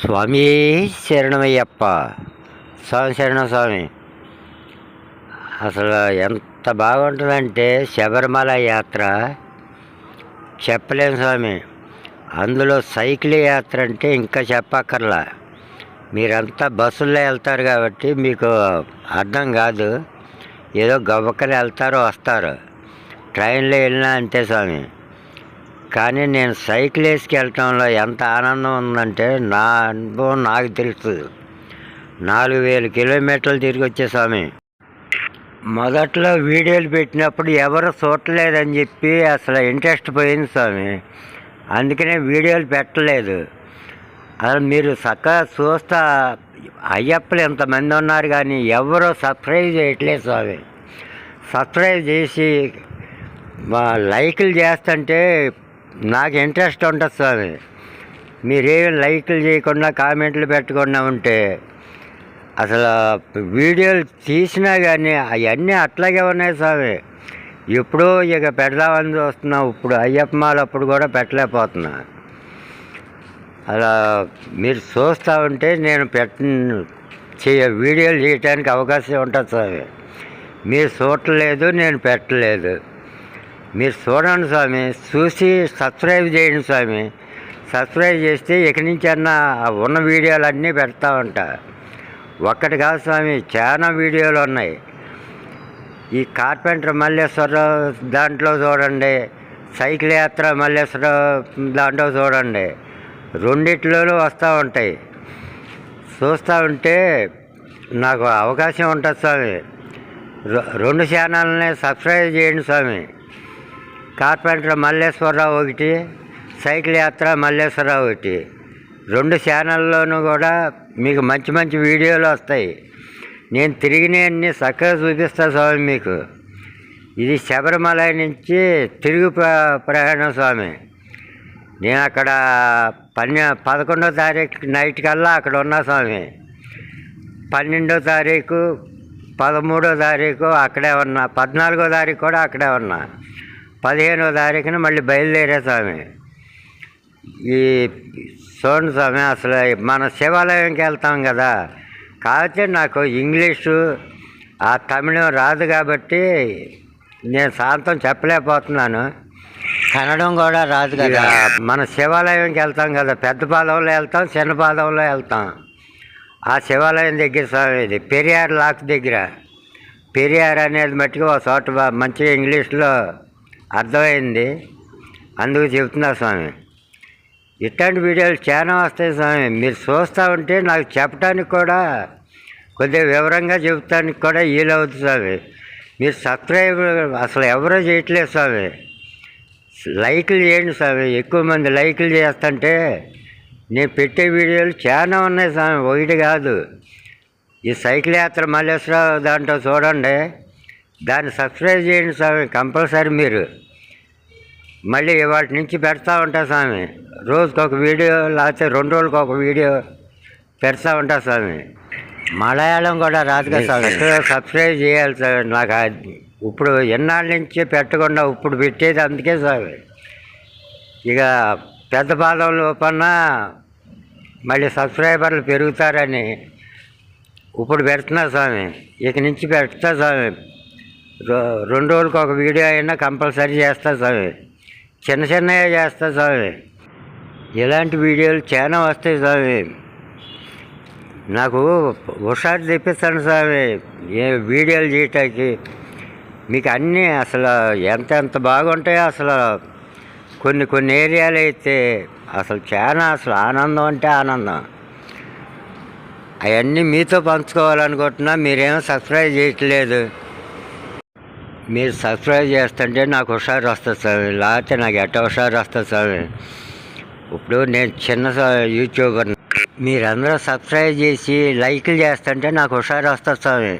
స్వామి శరణమయ్యప్ప. స్వామి శరణ స్వామి. అసలు ఎంత బాగుంటుందంటే శబరిమల యాత్ర. చెప్పలేము స్వామి. అందులో సైకిల్ యాత్ర అంటే ఇంకా చెప్పక్కర్లా. మీరంతా బస్సుల్లో వెళ్తారు కాబట్టి మీకు అర్థం కాదు. ఏదో గవ్వకలు వెళ్తారు వస్తారు. ట్రైన్లో వెళ్ళినా అంతే స్వామి. కానీ నేను సైకిల్ వేసుకెళ్ళటంలో ఎంత ఆనందం ఉందంటే నా అనుభవం నాకు తెలుసు నాలుగు వేల కిలోమీటర్లు తిరిగి వచ్చే స్వామి. మొదట్లో వీడియోలు పెట్టినప్పుడు ఎవరు చూడలేదని చెప్పి అసలు ఇంట్రెస్ట్ పోయింది స్వామి. అందుకనే వీడియోలు పెట్టలేదు. అసలు మీరు చక్కగా చూస్తా అయ్యప్పలు ఎంతమంది ఉన్నారు కానీ ఎవరో సబ్స్క్రైబ్ చేయట్లేదు స్వామి. సబ్స్క్రైబ్ చేసి మా లైకులు చేస్తుంటే నాకు ఇంట్రెస్ట్ ఉంటుంది స్వామి మీరేం లైక్లు చేయకుండా కామెంట్లు పెట్టకుండా ఉంటే అసలు వీడియోలు తీసినా కానీ అవన్నీ అట్లాగే ఉన్నాయి స్వామి ఎప్పుడో ఇక పెడదామని చూస్తున్నా. ఇప్పుడు అయ్యప్పమాలు అప్పుడు కూడా పెట్టలేకపోతున్నా. అలా మీరు చూస్తూ ఉంటే నేను పెట్ట చేయ వీడియోలు చేయడానికి అవకాశం ఉంటుంది స్వామి మీరు చూడలేదు నేను పెట్టలేదు. మీరు చూడండి స్వామి చూసి సబ్స్క్రైబ్ చేయండి స్వామి. సబ్స్క్రైబ్ చేస్తే ఇక్కడి నుంచి అన్న ఉన్న వీడియోలు అన్నీ పెడతా ఉంటా. ఒక్కటి కాదు స్వామి చాలా వీడియోలు ఉన్నాయి. ఈ కార్పెంటర్ మల్లేశ్వరరావు దాంట్లో చూడండి సైకిల్ యాత్ర మల్లేశ్వరరావు దాంట్లో చూడండి. రెండిట్లలో వస్తూ ఉంటాయి. చూస్తూ ఉంటే నాకు అవకాశం ఉంటుంది స్వామి. రెండు ఛానల్ని సబ్స్క్రైబ్ చేయండి స్వామి. కార్పెంటర్ మల్లేశ్వరరావు ఒకటి సైకిల్ యాత్ర మల్లేశ్వరరావు ఒకటి. రెండు ఛానల్లోనూ కూడా మీకు మంచి మంచి వీడియోలు వస్తాయి. నేను తిరిగినవన్నీ చక్కగా చూపిస్తా స్వామి మీకు. ఇది శబరిమల నుంచి తిరుగు ప్ర- ప్రయాణం స్వామి. నేను అక్కడ పన్నె పదకొండో తారీఖు నైట్ కల్లా అక్కడ ఉన్నా స్వామి. పన్నెండో తారీఖు పదమూడో తారీఖు అక్కడే ఉన్నా. పద్నాలుగో తారీఖు కూడా అక్కడే ఉన్నా. పదిహేనో తారీఖున మళ్ళీ బయలుదేరే స్వామి. ఈ చూడండి స్వామి అసలు మన శివాలయంకి వెళ్తాం కదా. కాకపోతే నాకు ఇంగ్లీషు ఆ తమిళం రాదు కాబట్టి నేను శాంతం చెప్పలేకపోతున్నాను. కన్నడం కూడా రాదు కదా. మన శివాలయంకి వెళ్తాం కదా. పెద్ద పాదంలో వెళ్తాం చిన్న పాదంలో వెళ్తాం. ఆ శివాలయం దగ్గర స్వామి ఇది పెరియార్ లాక్ దగ్గర. పెరియార్ అనేది మట్టుకు ఒక చోట మంచిగా ఇంగ్లీష్లో అర్థమైంది? అందుకు చెప్తున్నా స్వామి. ఇట్లాంటి వీడియోలు చాలా వస్తాయి స్వామి. మీరు చూస్తూ ఉంటే నాకు చెప్పడానికి కూడా కొద్దిగా వివరంగా చెబుతానికి కూడా వీలవుతుంది స్వామి. మీరు సబ్స్క్రైబ్ అసలు ఎవరో చేయట్లేదు స్వామి. లైక్లు చేయండి స్వామి. ఎక్కువ మంది లైకులు చేస్తుంటే నేను పెట్టే వీడియోలు చాలా ఉన్నాయి స్వామి. ఒకటి కాదు. ఈ సైకిల్ యాత్ర మల్లేశ్వరరావు దాంట్లో చూడండి. దాన్ని సబ్స్క్రైబ్ చేయండి స్వామి కంపల్సరీ మీరు. మళ్ళీ వాటి నుంచి పెడతా ఉంటా స్వామి. రోజుకి ఒక వీడియో లేకపోతే రెండు రోజులకు ఒక వీడియో పెడతా ఉంటా స్వామి. మలయాళం కూడా రాదు కదా స్వామి. సబ్స్క్రైబ్ చేయాలి సార్ నాకు ఇప్పుడు ఎన్నాళ్ళ నుంచి పెట్టకుండా ఇప్పుడు పెట్టేది అందుకే స్వామి. ఇక పెద్ద పాదంలో పన్నా మళ్ళీ సబ్స్క్రైబర్లు పెరుగుతారని ఇప్పుడు పెడుతున్నా స్వామి. ఇక నుంచి పెడతా స్వామి. రెండు రోజులకు ఒక వీడియో అయినా కంపల్సరీ చేస్తా స్వామి. చిన్న చిన్నగా చేస్తా స్వామి. ఇలాంటి వీడియోలు చాలా వస్తాయి స్వామి. నాకు హుషారు తెప్పిస్తాను స్వామి. ఏ వీడియోలు చేయటానికి మీకు అన్నీ అసలు ఎంత ఎంత బాగుంటాయో అసలు కొన్ని కొన్ని ఏరియాలు అయితే అసలు చాలా అసలు ఆనందం అంటే ఆనందం. అవన్నీ మీతో పంచుకోవాలనుకుంటున్నా మీరేమో సబ్స్క్రైబ్ చేయట్లేదు. మీరు సబ్స్క్రైబ్ చేస్తుంటే నాకు హుషారు వస్తుంది స్వామి లేకపోతే నాకు ఎట్ట హుషారు వస్తుంది స్వామి ఇప్పుడు నేను చిన్న యూట్యూబర్ మీరందరూ సబ్స్క్రైబ్ చేసి లైక్లు చేస్తుంటే నాకు హుషారు వస్తుంది స్వామి